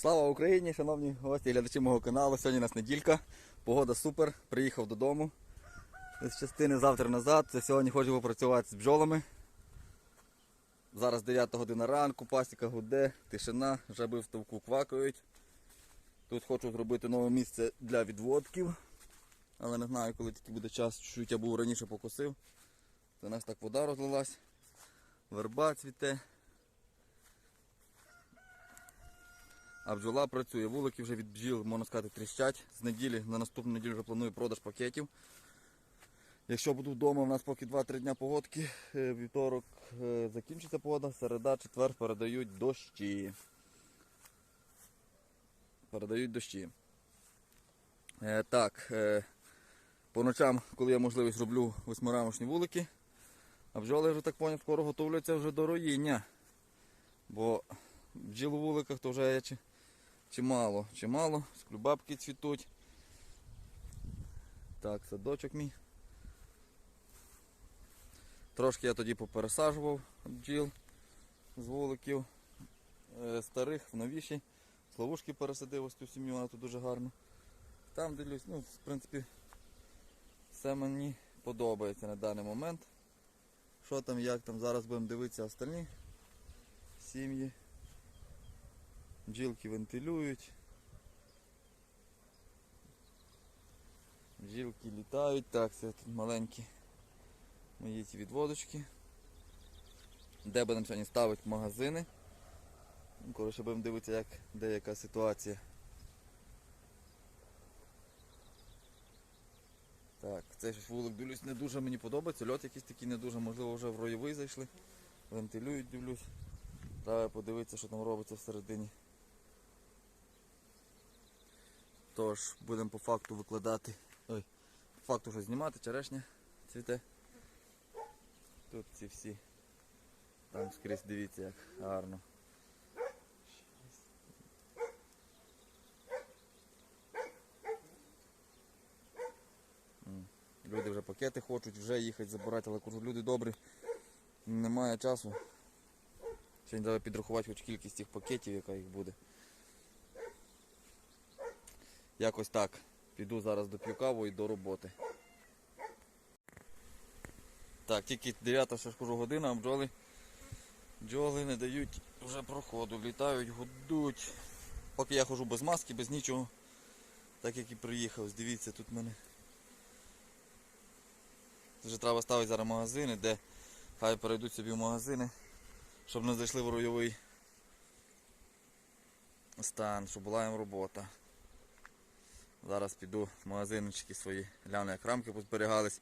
Слава Україні, шановні гості і глядачі мого каналу. Сьогодні у нас неділька. Погода супер. Приїхав додому з частини завтра назад. Сьогодні хочу попрацювати з бджолами. Зараз 9 година ранку, пасіка гуде, тишина, жаби в ставку квакають. Тут хочу зробити нове місце для відводків. Але не знаю, коли тільки буде час, чуть я був раніше покосив. Це нас так вода розлилась, верба цвіте. А бджола працює. Вулики вже від бджіл, можна сказати, тріщать. З неділі на наступну неділю вже планую продаж пакетів. Якщо буду вдома, у нас поки 2-3 дня погодки. Е, Вівторок е, закінчиться погода, середа, четвер передають дощі. Передають дощі. Е, так, по ночам, коли я можливість, роблю восьмирамочні вулики. А бджоли вже так поняв, скоро готовляться вже до роїння. Бо бджіл у вуликах то вже чи- чимало, чимало. Склюбабки цвітуть. Так, садочок мій. Трошки я тоді попересаджував бджіл з вуликів е, старих в новіші. Словушки пересадив ось цю сім'ю, вона тут дуже гарно. Там дивлюсь, ну, в принципі, все мені подобається на даний момент. Що там, як там, зараз будемо дивитися остальні сім'ї. Бджілки вентилюють. Бджілки літають. Так, це тут маленькі мої ці відводочки. Де будемо сьогодні ставити магазини. Коротше, будемо дивитися, як деяка ситуація. Так, цей ж вулик дивлюсь, не дуже мені подобається. Льот якийсь такий не дуже, можливо, вже в ройовий зайшли. Вентилюють, дивлюсь. Треба подивитися, що там робиться всередині. Тож, будемо по факту викладати. Ой, по факту вже знімати, черешня цвіте. Тут ці всі. Там скрізь дивіться як гарно. Люди вже пакети хочуть, вже їхати забирати, але кажу, люди добрі, немає часу. Сьогодні треба підрахувати хоч кількість цих пакетів, яка їх буде. Якось так. Піду зараз доп'ю каву і до роботи. Так, тільки 9 ще ж кажу, година, а бджоли, бджоли не дають вже проходу, літають, гудуть. Поки я хожу без маски, без нічого. Так як і приїхав, дивіться, тут в мене. Вже треба ставити зараз магазини, де хай перейдуть собі в магазини, щоб не зайшли в ройовий стан, щоб була їм робота. Зараз піду в магазинчики свої, гляну, як рамки позберігались,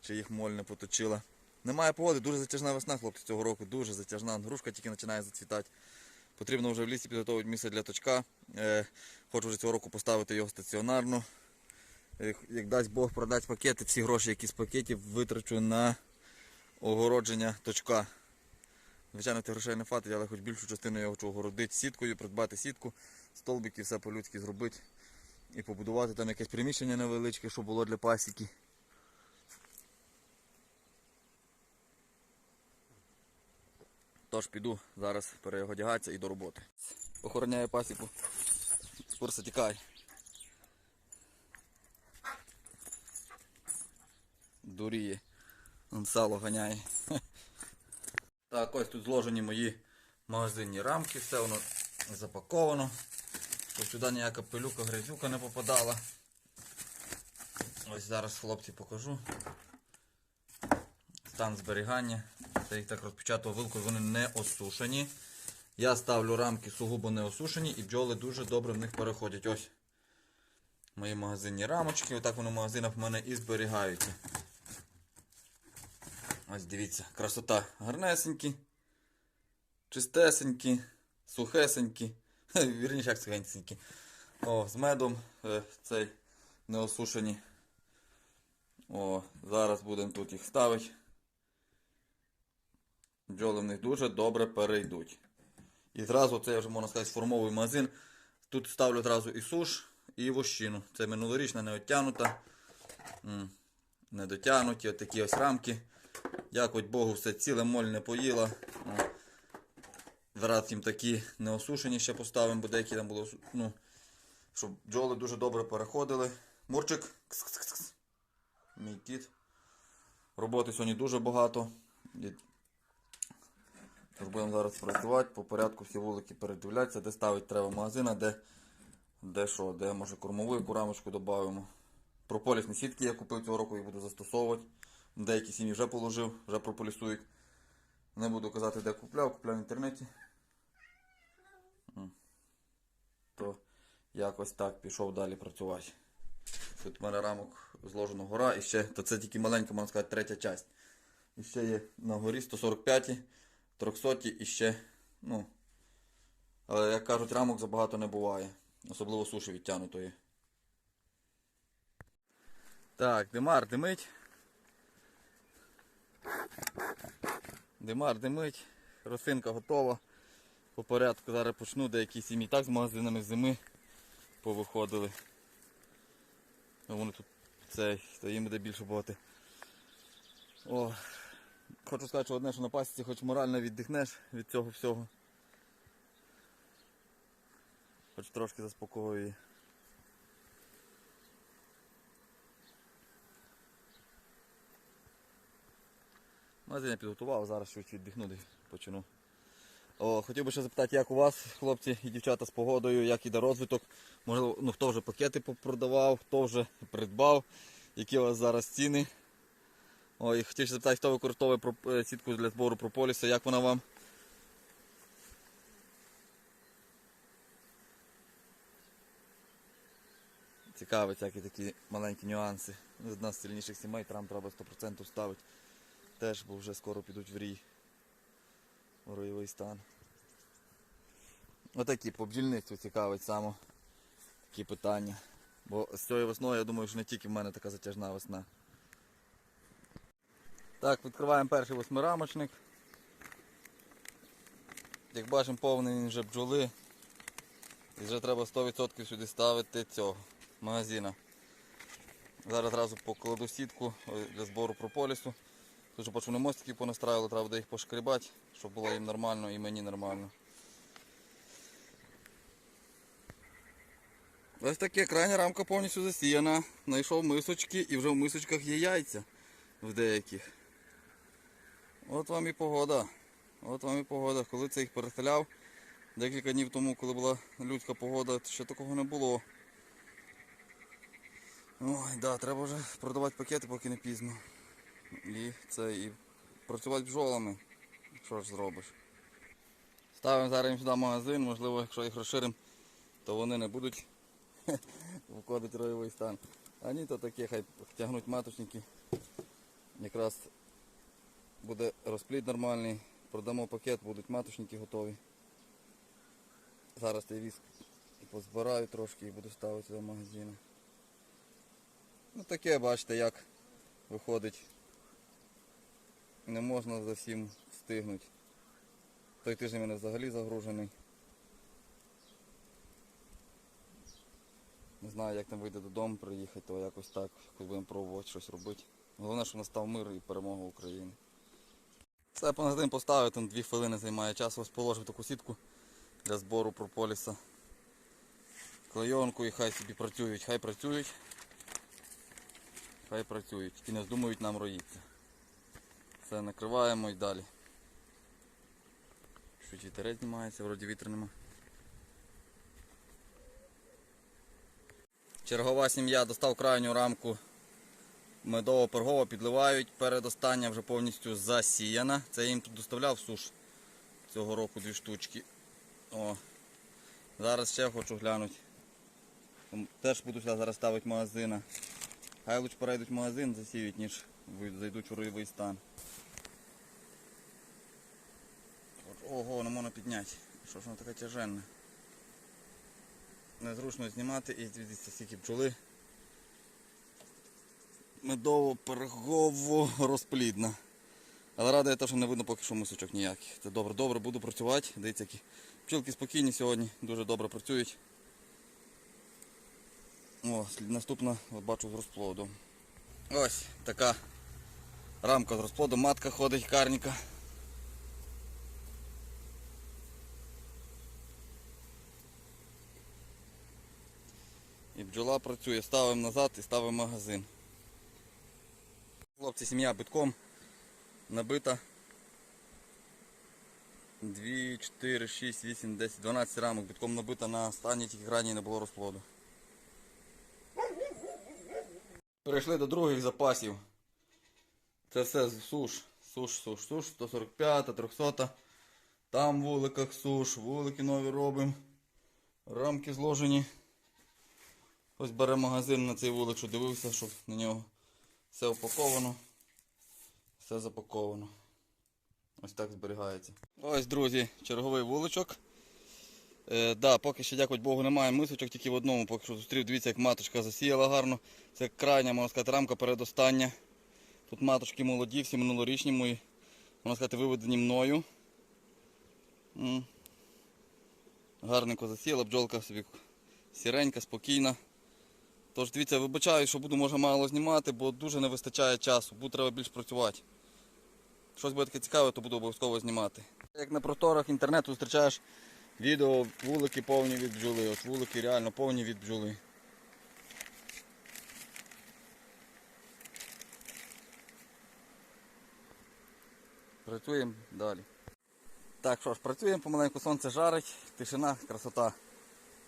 чи їх моль не поточила. Немає погоди, дуже затяжна весна, хлопці, цього року, дуже затяжна. Грушка тільки починає зацвітати. Потрібно вже в лісі підготувати місце для точка. Е, хочу вже цього року поставити його стаціонарно. Е, Як дасть Бог продати пакети, всі гроші, які з пакетів витрачу на огородження точка. Звичайно, тих грошей не хватить, але хоч більшу частину я хочу огородити сіткою, придбати сітку, столбики, все по-людськи зробити і побудувати там якесь приміщення невеличке, щоб було для пасіки. Тож піду зараз переодягатися і до роботи. Охороняю пасіку. Спорса тікай. Дуріє. Он сало ганяє. Так, ось тут зложені мої магазинні рамки, все воно запаковано. Щоб сюди ніяка пилюка, грязюка не попадала. Ось зараз хлопці покажу. Стан зберігання. Це їх так розпечатував вилку, вони не осушені. Я ставлю рамки сугубо не осушені і бджоли дуже добре в них переходять. Ось мої магазинні рамочки. Отак вони в магазинах в мене і зберігаються. Ось дивіться, красота гарнесенькі, чистесенькі, сухесенькі. Вірніше, як сухенькі. О, з медом е, цей неосушені. О, зараз будемо тут їх ставити. Бджоли в них дуже добре перейдуть. І зразу це вже можна сказати сформовий магазин. Тут ставлю одразу і суш, і вощину. Це минулорічна, не оттянута. Не дотягнуті, отакі ось рамки. Дякувати Богу, все ціле моль не поїла. О. Зараз їм такі неосушені ще поставимо, бо деякі там було, ну, щоб бджоли дуже добре переходили. Мурчик. Кс-кс-кс-кс. Мій кіт. Роботи сьогодні дуже багато. Тож будемо зараз працювати, по порядку всі вулики передивлятися, де ставити треба магазина, де, де що, де може кормову яку рамочку додамо. Прополісні сітки я купив цього року і буду застосовувати. Деякі сім'ї вже положив, вже прополісують. Не буду казати, де купляв, купляв в інтернеті. М. То якось так пішов далі працювати. Тут в мене рамок зложено гора і ще, то це тільки маленька, можна сказати, третя часть. І ще є на горі 145, 300 і ще, ну. Але як кажуть, рамок забагато не буває. Особливо суші відтягнутої. Так, димар димить. Димар димить. Росинка готова. По порядку зараз почну, деякі сім'ї так з магазинами зими повиходили. Ну, Вони тут цей, то їм буде більше бути. О, хочу сказати, що одне, що на пасіці хоч морально віддихнеш від цього всього. Хоч трошки заспокоює. Магазин я підготував, зараз щось віддихну почну. О, хотів би ще запитати, як у вас, хлопці і дівчата, з погодою, як іде розвиток. Можливо, ну, хто вже пакети попродавав, хто вже придбав, які у вас зараз ціни. Ой, хотів ще запитати, хто використовує е, сітку для збору прополісу, як вона вам? Цікаві всякі такі маленькі нюанси. З сильніших сімей, там треба 100% ставити. Теж, бо вже скоро підуть в рій. У ройовий стан. Отакі по бджільництву цікавить саме такі питання. Бо з цією весною, я думаю, що не тільки в мене така затяжна весна. Так, відкриваємо перший восьмирамочник. Як бачимо, повний вже бджоли. І вже треба 100% сюди ставити цього магазина. Зараз одразу покладу сітку для збору прополісу. Тут же бачу, вони мостики понастраювали, треба буде їх пошкрібати, щоб було їм нормально і мені нормально. Ось таке, крайня рамка повністю засіяна. Знайшов мисочки і вже в мисочках є яйця в деяких. От вам і погода. От вам і погода. Коли це їх переселяв, декілька днів тому, коли була людська погода, ще такого не було. Ой, да, треба вже продавати пакети, поки не пізно. І це і працювати бджолами. Що ж зробиш? Ставимо зараз сюди магазин, можливо, якщо їх розширимо, то вони не будуть виходити в ройовий стан. А ні, то таке, хай тягнуть маточники. Якраз буде розплід нормальний, продамо пакет, будуть маточники готові. Зараз цей віск позбираю трошки і буду ставити до магазину. Ну таке, бачите, як виходить. Не можна за всім встигнути. Той тиждень мене взагалі загружений. Не знаю, як там вийде додому приїхати, то якось так, якось будемо пробувати щось робити. Головне, щоб настав мир і перемога України. Все по один поставив, там дві хвилини займає час, ось положив таку сітку для збору прополіса. Клейонку і хай собі працюють, хай працюють. Хай працюють, тільки не здумують нам роїться. Все, накриваємо і далі. Чуть вітерець знімається, вроді вітру нема. Чергова сім'я достав крайню рамку медово-пергова, підливають. Передостання вже повністю засіяна. Це я їм тут доставляв суш цього року дві штучки. О. Зараз ще хочу глянути. Теж буду сюди зараз ставити магазина. Хай лучше перейдуть в магазин, засіють, ніж зайдуть у ройовий стан. От, Ого, не можна підняти. Що ж воно таке тяженне. Незручно знімати і дивіться, скільки бджоли. Медово, перегово, розплідна. Але радує те, що не видно поки що мисочок ніяких. Це добре, добре, буду працювати. Дивіться, які пчілки спокійні сьогодні, дуже добре працюють. О, наступна, бачу з розплодом. Ось така рамка з розплодом, матка ходить, карніка. Бджола працює. Ставимо назад і ставимо магазин. Хлопці, сім'я битком набита. 2, 4, 6, 8, 10, 12 рамок битком набита на стані тільки грані не було розплоду. Перейшли до других запасів. Це все суш. Суш, суш, суш, 145, 300. Там вуликах суш, вулики нові робимо. Рамки зложені. Ось бере магазин на цей вулик, що дивився, щоб на нього все упаковано. Все запаковано. Ось так зберігається. Ось, друзі, черговий вуличок. Е, да, поки що, дякувати Богу, немає мисочок, тільки в одному поки що зустрів. Дивіться, як маточка засіяла гарно. Це крайня, можна сказати, рамка передостання. Тут маточки молоді, всі минулорічні мої, можна сказати, виведені мною. М. Гарненько засіяла, бджолка собі сіренька, спокійна. Тож дивіться, вибачаю, що буду може мало знімати, бо дуже не вистачає часу, буду треба більш працювати. Щось буде таке цікаве, то буду обов'язково знімати. Як на просторах інтернету зустрічаєш відео, вулики повні від бджоли. От вулики реально повні від бджоли. Працюємо далі. Так, що ж, працюємо, помаленьку сонце жарить, тишина, красота.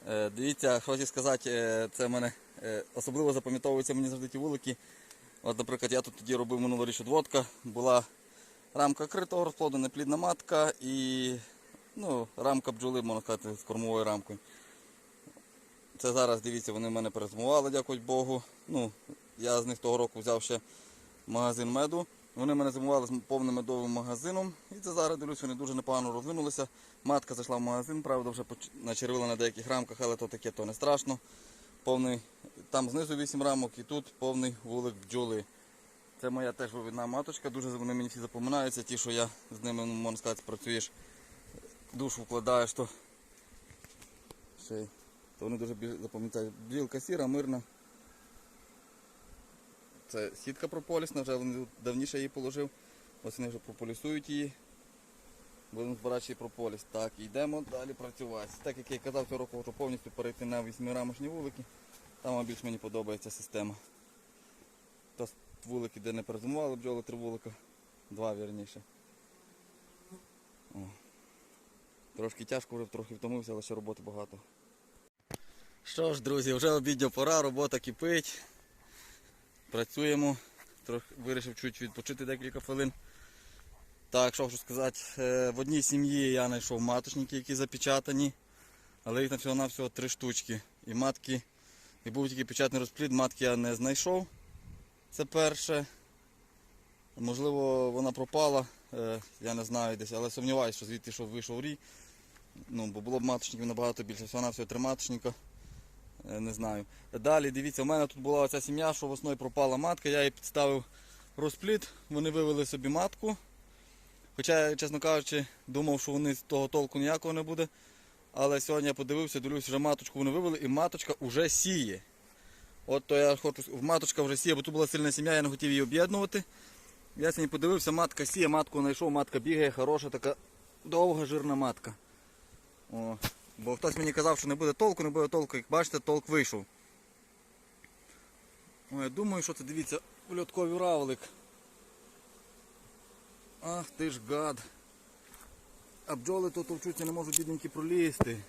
Е, дивіться, хочу сказати, е, це в мене е, особливо запам'ятовуються мені завжди ті вулики. От, наприклад, я тут тоді робив минулоріч водка, була рамка критого розплоду, неплідна матка і ну, рамка бджоли, можна сказати, з кормовою рамкою. Це зараз, дивіться, вони в мене перезимували, дякую Богу. Ну, я з них того року взяв ще магазин меду. Вони мене зимували з повним медовим магазином. І це зараз дивлюсь, вони дуже непогано розвинулися. Матка зайшла в магазин, правда, вже начервила на деяких рамках, але то таке, то не страшно. Повний, там знизу 8 рамок і тут повний вулик бджоли. Це моя теж вивідна маточка, дуже вони мені всі запоминаються, ті, що я з ними, ну, можна сказати, працюєш, душу вкладаєш, то, то вони дуже запам'ятають. Бджілка сіра, мирна. Це сітка прополісна, вже вони давніше її положив. Ось вони вже прополісують її. Будемо збирати ще прополіс. Так, йдемо далі працювати. Так як я казав, цього року хочу повністю перейти на 8-рамочні вулики. Там більш мені подобається система. То вулики, де не перезимували бджоли, три вулика. Два вірніше. О. Трошки тяжко, вже трохи втомився, але ще роботи багато. Що ж, друзі, вже обідня пора, робота кипить. Працюємо. Трохи вирішив чуть відпочити декілька хвилин. Так, що хочу сказати, е, в одній сім'ї я знайшов маточники, які запечатані, але їх на всього навсього три штучки. І матки, і був тільки печатний розплід, матки я не знайшов. Це перше. Можливо, вона пропала, е, я не знаю десь, але сумніваюся, що звідти що вийшов рій. Ну, бо було б маточників набагато більше, всього навсього три маточника. Е, Не знаю. Далі, дивіться, у мене тут була оця сім'я, що весною пропала матка, я їй підставив розплід, вони вивели собі матку. Хоча, я, чесно кажучи, думав, що вони з того толку ніякого не буде. Але сьогодні я подивився, дивлюсь, вже маточку вони вивели і маточка вже сіє. От то я хочу, маточка вже сіє, бо тут була сильна сім'я, я не хотів її об'єднувати. Я сьогодні подивився, матка сіє, матку знайшов, матка бігає, хороша, така довга, жирна матка. О, бо хтось мені казав, що не буде толку, не буде толку. Як бачите, толк вийшов. О, я думаю, що це дивіться, ульотковий равлик. Ах ти ж гад. А бджоли тут товчуться, не можуть бідненькі пролізти.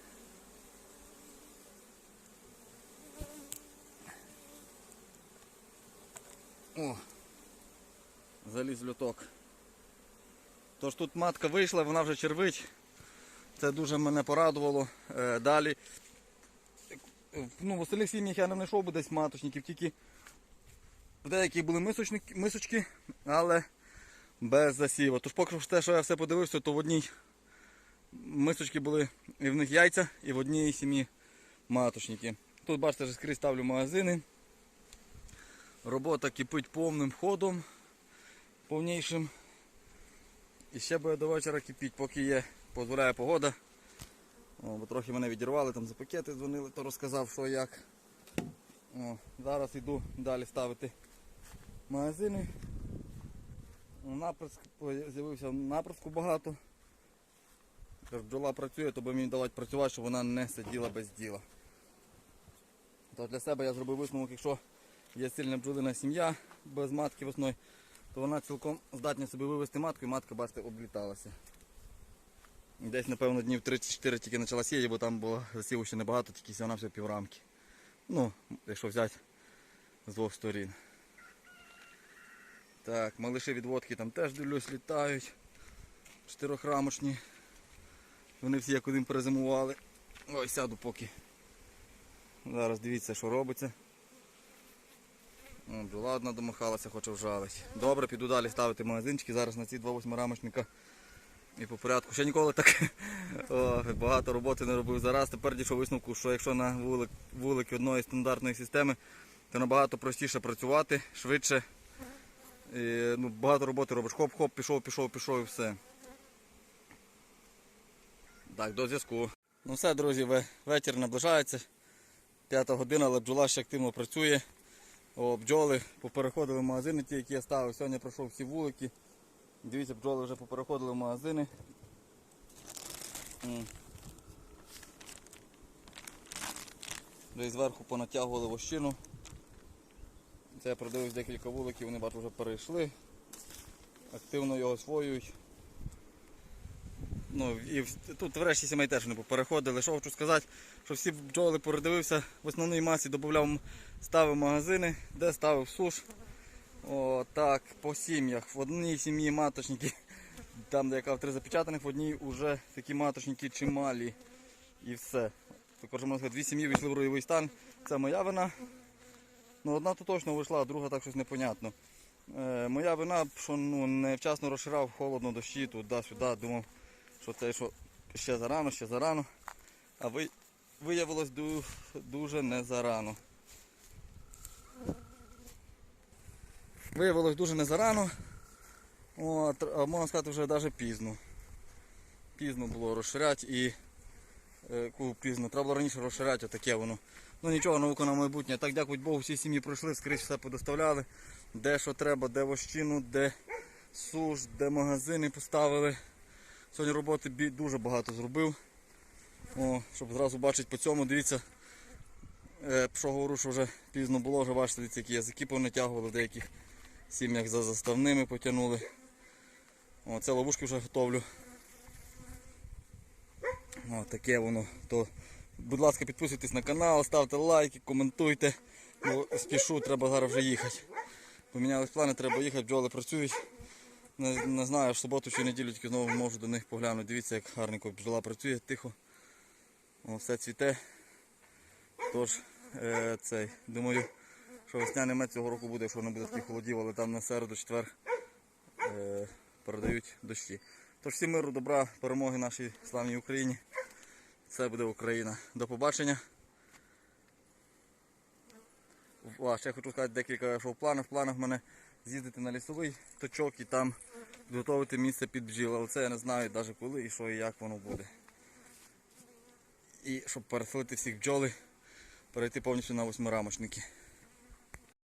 О! Заліз льоток. Тож тут матка вийшла, вона вже червить. Це дуже мене порадувало. Е, далі. Ну, в остальних сім'ях я не знайшов би десь маточників, тільки в деяких були мисочки, але без засіву. Тож поки що те, що я все подивився, то в одній мисочці були і в них яйця, і в одній сім'ї маточники. Тут бачите, вже скрізь ставлю магазини. Робота кипить повним ходом, повнішим. І ще буде до вечора кипіть, поки є, дозволяє погода. О, бо трохи мене відірвали, там за пакети дзвонили, то розказав, що як. О, зараз йду далі ставити магазини. Наприск, з'явився наприску багато. Тож бджола працює, то би мені давати працювати, щоб вона не сиділа без діла. Тож для себе я зробив висновок, якщо є сильна бджолина сім'я без матки весною, то вона цілком здатна собі вивести матку і матка, бачите, обліталася. Десь, напевно, днів 3-4 тільки почала сіяти, бо там було засіву ще небагато, тільки на все піврамки. Ну, якщо взяти з двох сторін. Так, малиші відводки там теж дивлюсь, літають. Чотирьохрамочні. Вони всі як один перезимували. Ой, сяду поки. Зараз дивіться, що робиться. О, одна домахалася, хоче вжалить. Добре, піду далі ставити магазинчики. Зараз на ці два восьмирамочника і по порядку. Ще ніколи так о, багато роботи не робив зараз. Тепер дійшов висновку, що якщо на вулик, вулики одної стандартної системи, то набагато простіше працювати, швидше. І, ну, багато роботи робиш. Хоп-хоп, пішов, пішов, пішов і все. Так, до зв'язку. Ну все, друзі, вечір наближається. П'ята година, але бджола ще активно працює. О, бджоли попереходили в магазини, ті, які я ставив. Сьогодні пройшов всі вулики. Дивіться, бджоли вже попереходили в магазини. Вже зверху понатягували вощину. Це я продивився декілька вуликів, вони бачу вже перейшли. Активно його освоюють. Ну, і тут врешті сімей теж не попереходили. Що хочу сказати, що всі бджоли передивився, в основній масі додавав, ставив магазини, де ставив суш. О, так, по сім'ях. В одній сім'ї маточники, там де яка в три запечатаних, в одній вже такі маточники чималі. І все. Також можна сказати, дві сім'ї вийшли в ройовий стан. Це моя вина. Ну, одна то точно вийшла, а друга так щось непонятно. Е, моя вина, що ну, невчасно розширав, холодно, дощі, туди-сюди. Думав, що це що ще зарано, ще зарано. А ви, виявилось ду, дуже не зарано. Виявилось дуже не зарано. От, можна сказати, вже навіть пізно. Пізно було розширяти і е, пізно. Треба було раніше розширяти, отаке воно. Ну нічого, наука на майбутнє. Так, дякую Богу, всі сім'ї пройшли, скрізь все подоставляли. Де що треба, де вощину, де суш, де магазини поставили. Сьогодні роботи дуже багато зробив. О, щоб зразу бачити по цьому, дивіться, е, що говорю, що вже пізно було, вже бачите, які язики понатягували, деяких сім'ях за заставними потягнули. О, це ловушки вже готовлю. О, таке воно. То, будь ласка, підписуйтесь на канал, ставте лайки, коментуйте. Бо спішу, треба зараз вже їхати. Помінялись плани, треба їхати, бджоли працюють. Не, не знаю, в суботу чи неділю тільки знову можу до них поглянути. Дивіться, як гарненько бджола працює, тихо. О, все цвіте. Тож, е, цей, думаю, що весняний мед цього року буде, якщо не буде таких холодів, але там на середу, четвер е, передають дощі. Тож всім миру, добра, перемоги нашій славній Україні. Це буде Україна. До побачення. А, ще хочу сказати декілька що в планах. В планах в мене з'їздити на лісовий точок і там підготовити місце під бджіл. Але це я не знаю навіть коли і що і як воно буде. І щоб переселити всіх бджоли, перейти повністю на восьмирамочники.